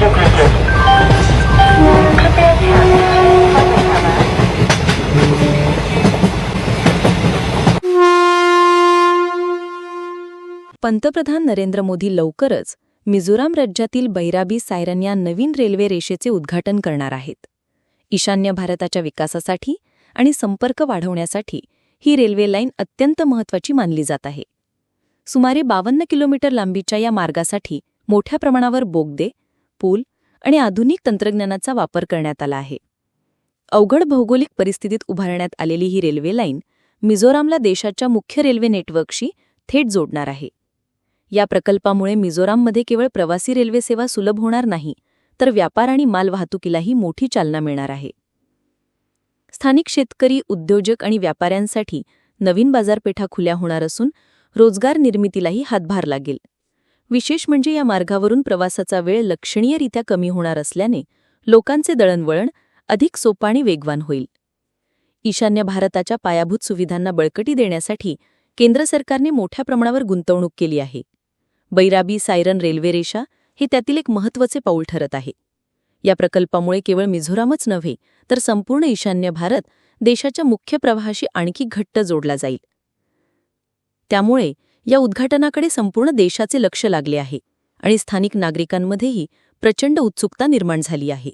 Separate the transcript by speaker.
Speaker 1: पंतप्रधान नरेंद्र मोदी लवकरच मिझोराम राज्यातील बैराबी सायरन या नवीन रेल्वे रेषेचे उद्घाटन करणार आहेत. ईशान्य भारताच्या विकासासाठी आणि संपर्क वाढवण्यासाठी ही रेल्वे लाईन अत्यंत महत्त्वाची मानली जात आहे. सुमारे बावन्न किलोमीटर लांबीच्या या मार्गासाठी मोठ्या प्रमाणावर बोगदे पूल आणि आधुनिक तंत्रज्ञानाचा वापर करण्यात आला आहे. अवघड भौगोलिक परिस्थितीत उभारण्यात आलेली ही रेल्वे लाईन मिझोरामला देशाच्या मुख्य रेल्वे नेटवर्कशी थेट जोडणार आहे. या प्रकल्पामुळे मिझोराममध्ये केवळ प्रवासी रेल्वे सेवा सुलभ होणार नाही तर व्यापार आणि मालवाहतुकीलाही मोठी चालना मिळणार आहे. स्थानिक शेतकरी उद्योजक आणि व्यापाऱ्यांसाठी नवीन बाजारपेठा खुल्या होणार असून रोजगार निर्मितीलाही हातभार लागेल. विशेष म्हणजे या मार्गावरून प्रवासाचा वेळ लक्षणीयरित्या कमी होणार असल्याने लोकांचे दळणवळण अधिक सोपा आणि वेगवान होईल. ईशान्य भारताच्या पायाभूत सुविधांना बळकटी देण्यासाठी केंद्र सरकारने मोठ्या प्रमाणावर गुंतवणूक केली आहे. बैराबी सायरन रेल्वे रेषा हे त्यातील एक महत्त्वाचे पाऊल ठरत आहे. या प्रकल्पामुळे केवळ मिझोरामच नव्हे तर संपूर्ण ईशान्य भारत देशाच्या मुख्य प्रवाहाशी आणखी घट्ट जोडला जाईल. त्यामुळे या उद्घाटनाकडे संपूर्ण देशाचे लक्ष लागले आहे आणि स्थानिक नागरिकांमध्येही प्रचंड उत्सुकता निर्माण झाली आहे.